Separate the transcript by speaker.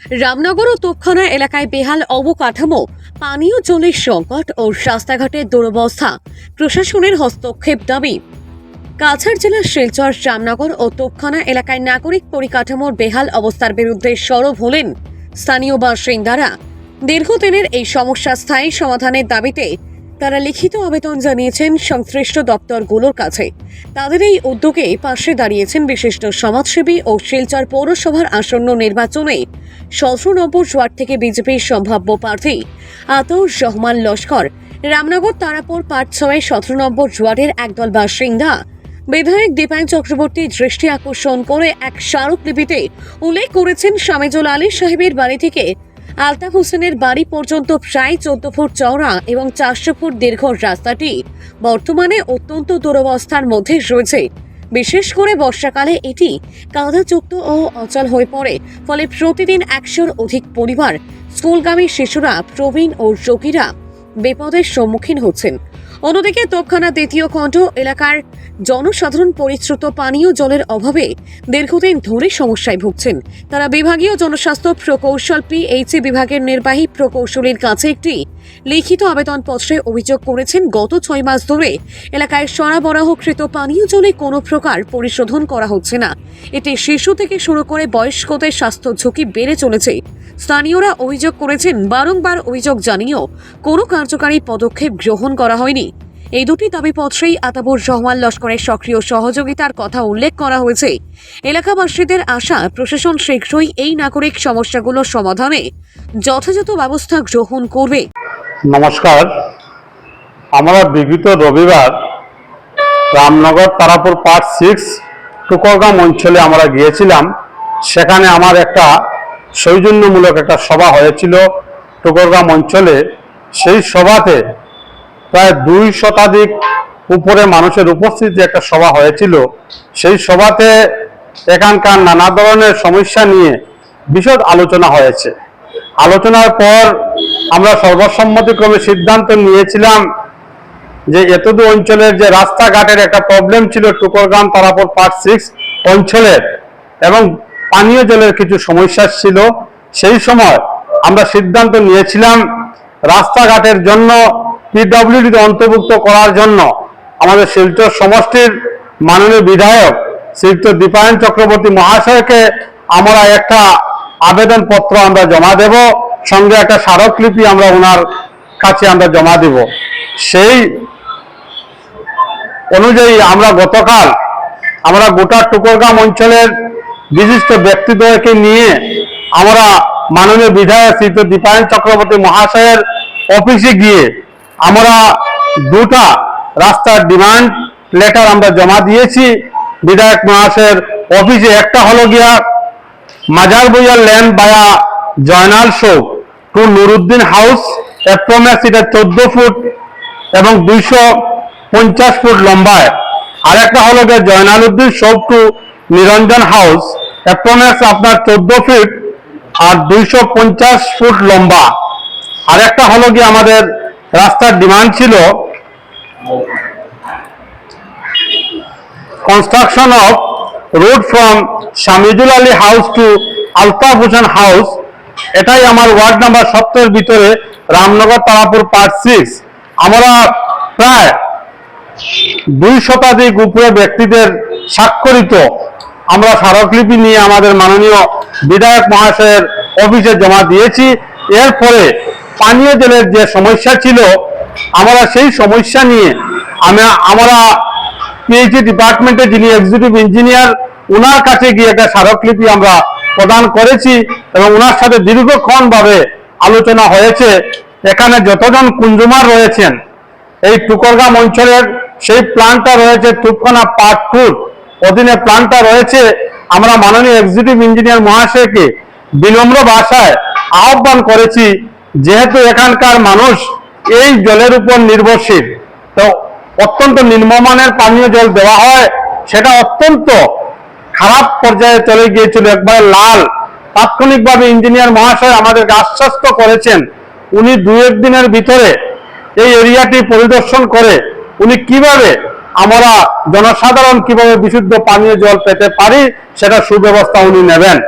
Speaker 1: রামনগর ও তক্ষণা এলাকায় বেহাল অবকাঠামো, পানীয় জলের সংকট ও রাস্তাঘাটের দুরবস্থা, প্রশাসনের হস্তক্ষেপ দাবি। কাছাড় জেলার শিলচর, রামনগর ও তোক্ষণা এলাকায় নাগরিক পরিকাঠামোর বেহাল অবস্থার বিরুদ্ধে সরব হলেন স্থানীয় বাসিন্দারা। দীর্ঘদিনের এই সমস্যা স্থায়ী সমাধানের দাবিতে তারা লিখিত আবেদন জানিয়েছেন সংশ্লিষ্ট দপ্তরগুলোর কাছে। তাদের এই উদ্যোগে পাশে দাঁড়িয়েছেন বিশিষ্ট সমাজসেবী ও শিলচর পৌরসভার আসন্ন নির্বাচনে সতেরো নম্বর ওয়ার্ড থেকে বিজেপির সম্ভাব্য প্রার্থী আতর রহমান লস্কর, রামনগর তারাপুর পাঁচ ছয়, সতেরো নম্বর ওয়ার্ডের একদল বাসিন্দা। বিধায়ক দীপায়ন চক্রবর্তী দৃষ্টি আকর্ষণ করে এক স্মারকলিপিতে উল্লেখ করেছেন শামেজুল আলী সাহেবের বাড়ি থেকে আলতাফ হোসেনের বাড়ি পর্যন্ত প্রায় চোদ্দ ফুট চওড়া এবং চারশো ফুট দীর্ঘ রাস্তাটি বর্তমানে অত্যন্ত দুরবস্থার মধ্যে রয়েছে। বিশেষ করে বর্ষাকালে এটি কাদাযুক্ত ও অচল হয়ে পড়ে, ফলে প্রতিদিন একশোর অধিক পরিবার স্কুলগামী শিশুরা, প্রবীণ ও রোগীরা বিপদের সম্মুখীন হচ্ছেন। অন্যদিকে তোপখানা দ্বিতীয় খণ্ড এলাকার জনসাধারণ পরিশ্রুত পানীয় জলের অভাবে দীর্ঘদিন ধরে সমস্যায় ভুগছেন। তারা বিভাগীয় জনস্বাস্থ্য প্রকৌশল পিএইচি বিভাগের নির্বাহী প্রকৌশলীর কাছে একটি লিখিত আবেদনপত্রে অভিযোগ করেছেন গত ছয় মাস ধরে এলাকায় সরবরাহকৃত পানীয় জলে কোনো প্রকার পরিশোধন করা হচ্ছে না। এতে শিশু থেকে শুরু করে বয়স্কদের স্বাস্থ্য ঝুঁকি বেড়ে চলেছে। স্থানীয়রা অভিযোগ করেছেন, বারংবার অভিযোগ জানিয়েও কোনো কার্যকারী পদক্ষেপ গ্রহণ করা হয়নি। এই দুটি দাবিপত্রেই আতাবুর রহমান লস্করের সক্রিয় সহযোগিতার কথা উল্লেখ করা হয়েছে। এলাকাবাসীদের আশা, প্রশাসন শীঘ্রই এই নাগরিক সমস্যাগুলোর সমাধানে যথাযথ ব্যবস্থা গ্রহণ করবে।
Speaker 2: নমস্কার। আমরা বিগত রবিবার রামনগর তারাপুর পার্ট সিক্স টুকরগাম অঞ্চলে আমরা গিয়েছিলাম। সেখানে আমার একটা সৌজন্যমূলক একটা সভা হয়েছিল টুকরগাম অঞ্চলে। সেই সভাতে প্রায় দুই শতাধিক উপরে মানুষের উপস্থিতি একটা সভা হয়েছিল, সেই সভাতে এখানকার নানা ধরনের সমস্যা নিয়ে বিশদ আলোচনা হয়েছে। আলোচনার পর আমরা সর্বসম্মতিক্রমে সিদ্ধান্ত নিয়েছিলাম যে এতদূর অঞ্চলের যে রাস্তাঘাটের একটা প্রবলেম ছিল টুকরগ্রাম তারাপুর পার্ট সিক্স অঞ্চলের এবং পানীয় জলের কিছু সমস্যা ছিল, সেই সময় আমরা সিদ্ধান্ত নিয়েছিলাম রাস্তাঘাটের জন্য পিডব্লিউডিতে অন্তর্ভুক্ত করার জন্য আমাদের শিলচর সমষ্টির মাননীয় বিধায়ক শ্রীযুক্ত দীপায়ন চক্রবর্তী মহাশয়কে আমরা একটা আবেদন পত্র আমরা জমা দেব। সঙ্গে একটা স্মারকলিপি আমরা ওনার কাছে আমরা জমা দেব। সেই অনুযায়ী আমরা গতকাল আমরা গোটা টুকরগাম অঞ্চলের বিশিষ্ট ব্যক্তিদ্বয়কে নিয়ে আমরা মাননীয় বিধায়ক শ্রীত দীপায়ন চক্রবর্তী মহাশয়ের অফিসে গিয়ে আমরা দুটা রাস্তার ডিমান্ড লেটার আমরা জমা দিয়েছি। বিধায়ক মহাশয়ের অফিসে একটা হলো গিয়া মাজার বইয়ার ল্যান্ড বায়া জয়নাল শোক। টু নুরুদ্দিন হাউস, অ্যাপ্রোম্যাক্স এটা চোদ্দ ফুট এবং দুইশো পঞ্চাশ ফুট লম্বায়। আর একটা হলো গিয়ে জয়নাল উদ্দিন শোক টু নিরঞ্জন হাউস, অ্যাপ্রোম্যাক্স আপনার চোদ্দ ফিট আর দুইশো পঞ্চাশ ফুট লম্বা। আর একটা হলো গিয়ে আমাদের রাস্তার ডিমান্ড ছিল construction of road from Shamijul Ali house to Altaf Hussain house এটাই আমার ওয়ার্ড নাম্বার সত্তরের ভিতরে, রামনগর তারাপুর পার্ট সিক্স আমরা প্রায় দুই শতাধিক উপরে ব্যক্তিদের স্বাক্ষরিত আমরা স্মারকলিপি নিয়ে আমাদের মাননীয় বিধায়ক মহাশয়ের অফিসে জমা দিয়েছি। এরপরে পানীয় জলের যে সমস্যা ছিল, আমরা সেই সমস্যা নিয়ে আমরা আমরা পিএইচডি ডিপার্টমেন্টে যিনি এক্সিকিউটিভ ইঞ্জিনিয়ার ওনার কাছে গিয়ে একটা স্মারকলিপি আমরা প্রদান করেছি এবং ওনার সাথে দীর্ঘক্ষণ ভাবে আলোচনা হয়েছে। এখানে যতজন কুঞ্জুমার রয়েছেন, এই টুকরগাম অঞ্চলের সেই প্ল্যানটা রয়েছে, তুপখানা পার্ট টুর। অধীনে প্ল্যানটা রয়েছে। আমরা মাননীয় এক্সিকিউটিভ ইঞ্জিনিয়ার মহাশয়কে বিনম্র ভাষায় আহ্বান করেছি, যেহেতু এখানকার মানুষ এই জলের উপর নির্ভরশীল, তো অত্যন্ত নিম্নমানের পানীয় জল দেওয়া হয়, সেটা অত্যন্ত খারাপ পর্যায়ে চলে গিয়েছিল একবারে লাল। তাৎক্ষণিকভাবে ইঞ্জিনিয়ার মহাশয় আমাদেরকে আশ্বস্ত করেছেন, উনি দু দিনের ভিতরে এই এরিয়াটি পরিদর্শন করে, উনি কীভাবে আমরা জনসাধারণ কীভাবে বিশুদ্ধ পানীয় জল পেতে পারি, সেটা সুব্যবস্থা উনি নেবেন।